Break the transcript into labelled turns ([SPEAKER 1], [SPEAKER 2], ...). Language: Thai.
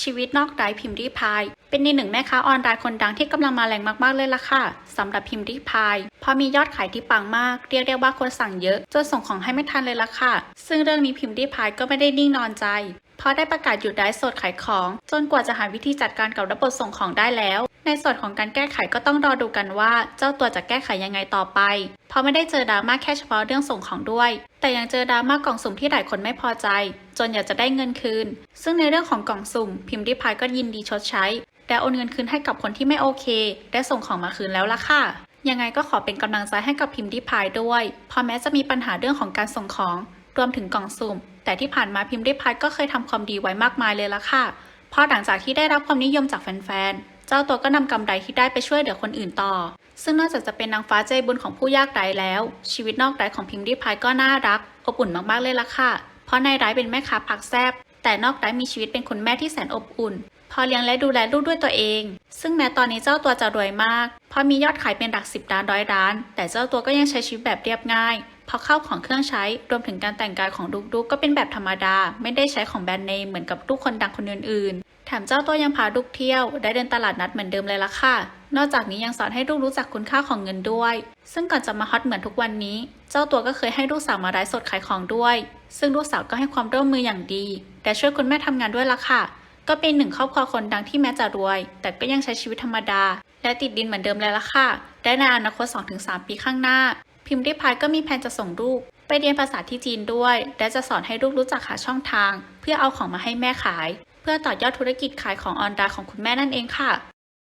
[SPEAKER 1] ชีวิตนอกไร้พิมพ์รีพาย เป็นในหนึ่งแม่ค้าออนไลน์คนดังที่กำลังมาแรงมากๆเลยล่ะค่ะสำหรับพิมพ์รีพายพอมียอดขายที่ปังมาก เรียกได้ว่าคนสั่งเยอะจนส่งของให้ไม่ทันเลยล่ะค่ะ ซึ่งเรื่องนี้พิมพ์รีพายก็ไม่ได้นิ่งนอนใจ เพราะได้ประกาศหยุดไลฟ์สดขายของ จนกว่าจะหาวิธีจัดการกับระบบส่งของได้แล้ว ในส่วนของการแก้ไขก็ต้องรอดูกันว่า เจ้าตัวจะแก้ไขยังไงต่อไป เพราะไม่ได้เจอดราม่าแค่เฉพาะเรื่องส่งของด้วย แต่ยังเจอดราม่ากล่องสุ่มที่หลายคนไม่พอใจ จนอยากจะได้เงินคืน ซึ่งในเรื่องของกล่องสุ่ม พิมพ์ริพายก็ยินดีชดใช้และโอนเงินคืนให้กับคนที่ไม่โอเคได้ส่งของมาคืนแล้วล่ะค่ะยังไงก็ขอเป็นกำลังใจให้กับพิมพ์ริพายด้วยเพราะแม้จะมีปัญหาเรื่องของการส่งของ รวมถึงกล่องสุ่ม แต่ที่ผ่านมาพิมพ์ริพายก็เคยทำความดีไว้มากมายเลยละค่ะพราะหลังจากที่ได้รับความนิยมจากแฟนๆ เจ้าตัวก็นำกำไรที่ได้ไปช่วยเหลือคนอื่นต่อ ซึ่งนอกจากจะเป็นนางฟ้าใจบุญของผู้ยากไร้แล้ว ชีวิตนอกไร้ของพิมพ์ริพายก็น่ารักอบอุ่นมากๆเลยละค่ะ เพราะในไร้เป็นแม่ค้าผักแซบแต่นอกไร้มีชีวิตเป็นคุณแม่ที่แสนอบอุ่น พอเลี้ยงและดูแลลูกด้วยตัวเอง ซึ่งแม้ตอนนี้เจ้าตัวจะรวยมากเพราะมียอดขายเป็นหลักสิบล้านร้อยล้าน แต่เจ้าตัวก็ยังใช้ชีวิตแบบเรียบง่าย เพราะเข้าของเครื่องใช้รวมถึงการแต่งกายของลูกๆก็เป็นแบบธรรมดา ไม่ได้ใช้ของแบรนด์เนมเหมือนกับลูกคนดังคนอื่นๆ แถมเจ้าตัวยังพาลูกเที่ยว ได้เดินตลาดนัดเหมือนเดิมเลยละค่ะ นอกจากนี้ยังสอนให้ลูกรู้จักคุณค่าของเงินด้วย ซึ่งก่อนจะมาฮอตเหมือนทุกวันนี้ เจ้าตัวก็เคยให้ลูกสาวมาไลฟ์สดขายของด้วย ซึ่งลูกสาวก็ให้ความร่วมมืออย่างดีแต่ช่วยคุณแม่ทำงานด้วยละค่ะ ก็เป็นหนึ่งครอบครัวคนดังที่แม้จะรวย แต่ก็ยังใช้ชีวิตธรรมดา และติดดินเหมือนเดิมเลยละค่ะ ได้ในอนาคต 2-3 ปีข้างหน้า พิมพ์ริพายก็มีแผนจะส่งลูก ไปเรียนภาษาที่จีนด้วย และจะสอนให้ลูกรู้จักหาช่องทาง เพื่อเอาของมาให้แม่ขาย เพื่อต่อยอดธุรกิจขายของออนไลน์ของคุณแม่นั่นเองค่ะ